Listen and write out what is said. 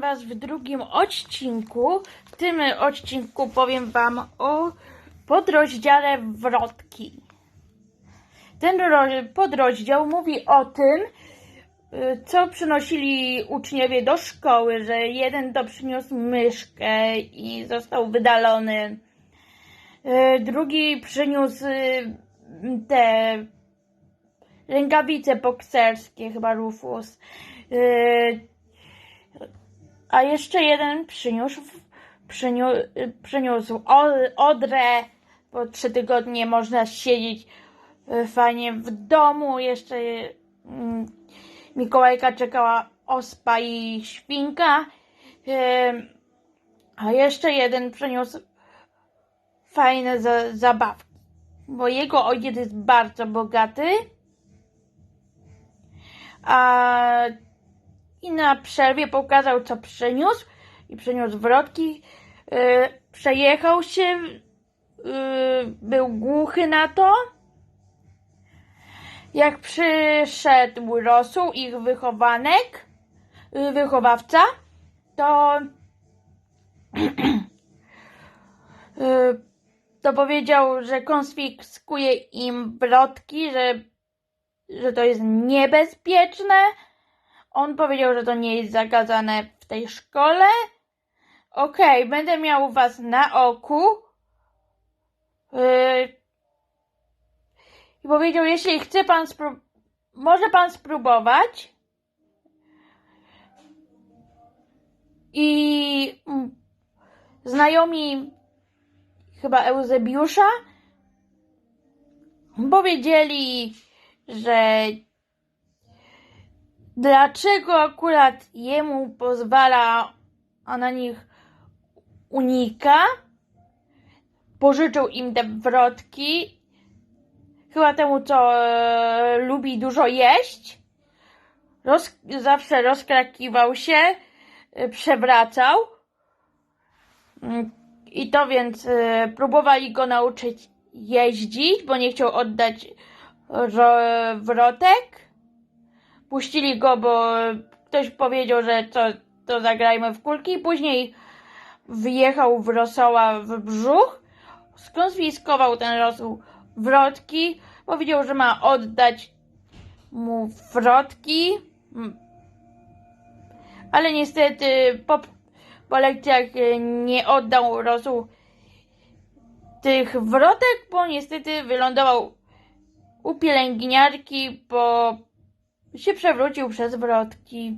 Was w drugim odcinku. W tym odcinku powiem Wam o podrozdziale wrotki. Ten ro- podrozdział mówi o tym, y, co przynosili uczniowie do szkoły, że jeden to przyniósł myszkę i został wydalony. Y, Drugi przyniósł y, te rękawice bokserskie, chyba Rufus. A jeszcze jeden przyniósł, przyniósł, przyniósł odrę. Po trzy tygodnie można siedzieć y, fajnie w domu. Jeszcze mm, Mikołajka czekała ospa i świnka. A jeszcze jeden przyniósł fajne za, zabawki. Bo jego ojciec jest bardzo bogaty. A i na przerwie pokazał, co przyniósł. I przyniósł wrotki. Yy, przejechał się. Yy, był głuchy na to. Jak przyszedł rosół, ich wychowanek, yy, wychowawca, to yy, to powiedział, że konfiskuje im wrotki, że, że to jest niebezpieczne. On powiedział, że to nie jest zakazane w tej szkole. Okej, będę miał was na oku. Yy, I powiedział, jeśli chce pan może pan spróbować. I znajomi chyba Eusebiusza powiedzieli, że dlaczego akurat jemu pozwala, a na nich unika. Pożyczył im te wrotki. Chyba temu, co e, lubi dużo jeść. Roz, zawsze rozkrakiwał się, e, przewracał. Mm, I to więc e, próbowali go nauczyć jeździć, bo nie chciał oddać ro, wrotek puścili go, bo ktoś powiedział, że to, to zagrajmy w kulki. Później wjechał w rosoła w brzuch, skonfiskował ten rosół wrotki, powiedział, że ma oddać mu wrotki, Mm. ale niestety po, po lekcjach nie oddał rosół tych wrotek, bo niestety wylądował u pielęgniarki, bo się przewrócił przez wrotki.